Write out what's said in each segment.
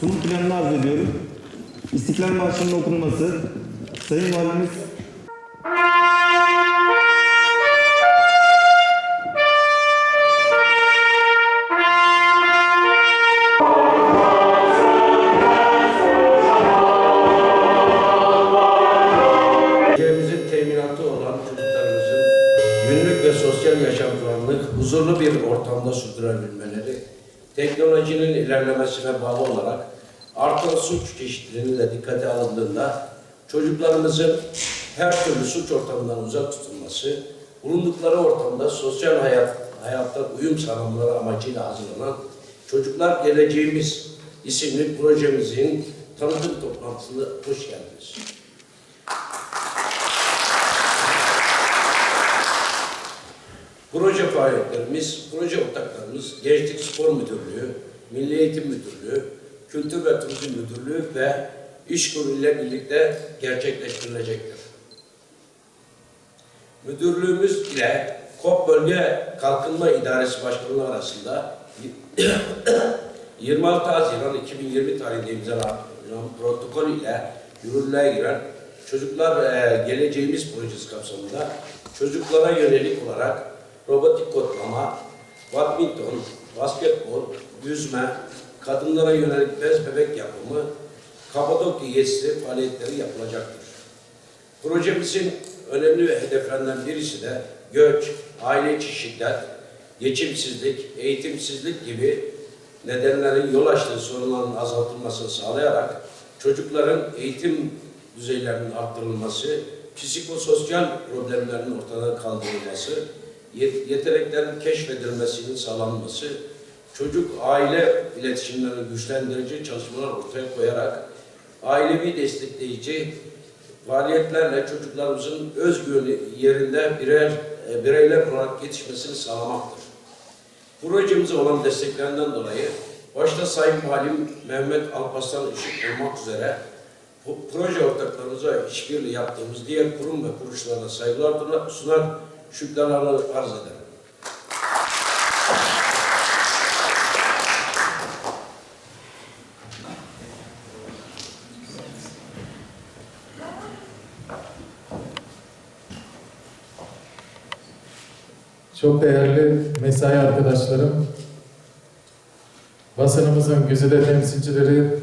sunum planını arz ediyorum. İstiklal Marşı'nın okunması, Sayın Valimiz günlük ve sosyal yaşamlarını huzurlu bir ortamda sürdürebilmeleri, teknolojinin ilerlemesine bağlı olarak artan suç çeşitliliği de dikkate alındığında çocuklarımızın her türlü suç ortamından uzak tutulması, bulundukları ortamda sosyal hayat, hayatta uyum sağlamaları amacıyla hazırlanan Çocuklar Geleceğimiz isimli projemizin tanıtım toplantısına hoş geldiniz. Proje faaliyetlerimiz, proje ortaklarımız Gençlik Spor Müdürlüğü, Milli Eğitim Müdürlüğü, Kültür ve Turizm Müdürlüğü ve İşkur ile birlikte gerçekleştirilecektir. Müdürlüğümüz ile KOP Bölge Kalkınma İdaresi Başkanlığı arasında 26 Haziran 2020 tarihinde imzalanan protokol ile yürürlüğe giren Çocuklar e, Geleceğimiz projesi kapsamında çocuklara yönelik olarak robotik kodlama, badminton, basketbol, yüzme, kadınlara yönelik bez bebek yapımı, Kapadokya gezisi faaliyetleri yapılacaktır. Projemizin önemli ve hedeflerinden birisi de göç, aile içi şiddet, geçimsizlik, eğitimsizlik gibi nedenlerin yol açtığı sorunların azaltılmasını sağlayarak çocukların eğitim düzeylerinin arttırılması, psikososyal problemlerin ortadan kaldırılması, yeteneklerin keşfedilmesinin sağlanması, çocuk aile iletişimlerini güçlendirici çalışmalar ortaya koyarak ailevi destekleyici faaliyetlerle çocuklarımızın özgüveni yerinde birer e, bireyler olarak yetişmesini sağlamaktır. Projemize olan desteklerinden dolayı başta Sayın Valim Mehmet Alparslan Işık olmak üzere proje ortaklarımıza işbirliği yaptığımız diğer kurum ve kuruluşlarına saygılar sunar, şükranlarını arz ederim. Çok değerli mesai arkadaşlarım, basınımızın güzide temsilcileri,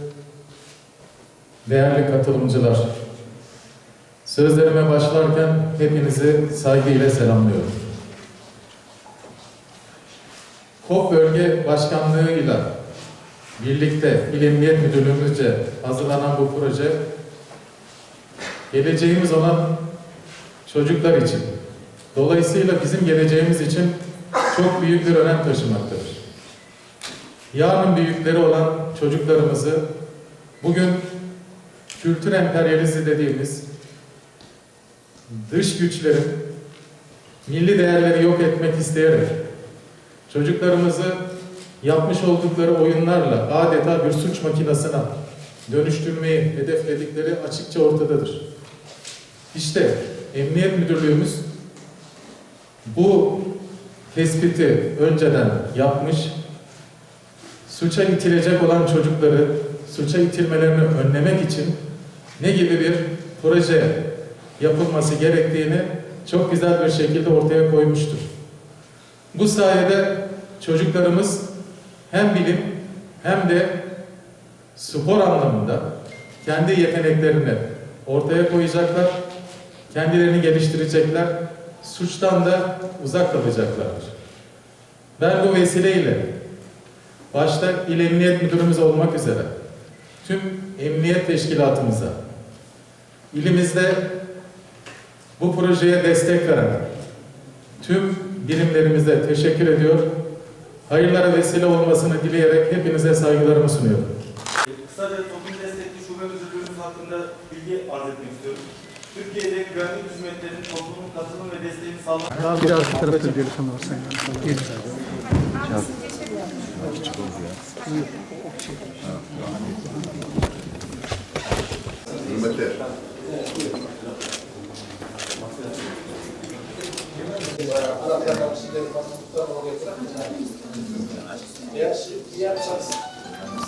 değerli katılımcılar. Sözlerime başlarken hepinizi saygıyla selamlıyorum. KOP Bölge Başkanlığı'yla birlikte İl Emniyet Müdürlüğümüzce hazırlanan bu proje, geleceğimiz olan çocuklar için, dolayısıyla bizim geleceğimiz için çok büyük bir önem taşımaktadır. Yarın büyükleri olan çocuklarımızı bugün kültür emperyalizi dediğimiz dış güçlerin milli değerleri yok etmek isteyerek çocuklarımızı yapmış oldukları oyunlarla adeta bir suç makinasına dönüştürmeyi hedefledikleri açıkça ortadadır. İşte Emniyet Müdürlüğümüz bu tespiti önceden yapmış, suça itilecek olan çocukları suça itilmelerini önlemek için ne gibi bir proje yapılması gerektiğini çok güzel bir şekilde ortaya koymuştur. Bu sayede çocuklarımız hem bilim hem de spor anlamında kendi yeteneklerini ortaya koyacaklar, kendilerini geliştirecekler, suçtan da uzak kalacaklardır. Ben bu vesileyle başta İl Emniyet Müdürümüz olmak üzere tüm emniyet teşkilatımıza, ilimizde bu projeye destek veren tüm birimlerimize teşekkür ediyor. Hayırlara vesile olmasını dileyerek hepinize saygılarımı sunuyorum. Kısaca toplum destekli şube müdürlüğümüz hakkında bilgi arz etmek istiyorum. Türkiye'de güvenlik hizmetlerinin toplumun katılım ve desteğini sağlamak Daha biraz bu tarafta görüşüm var sen. Hürmetler. Ya, diğer şahıs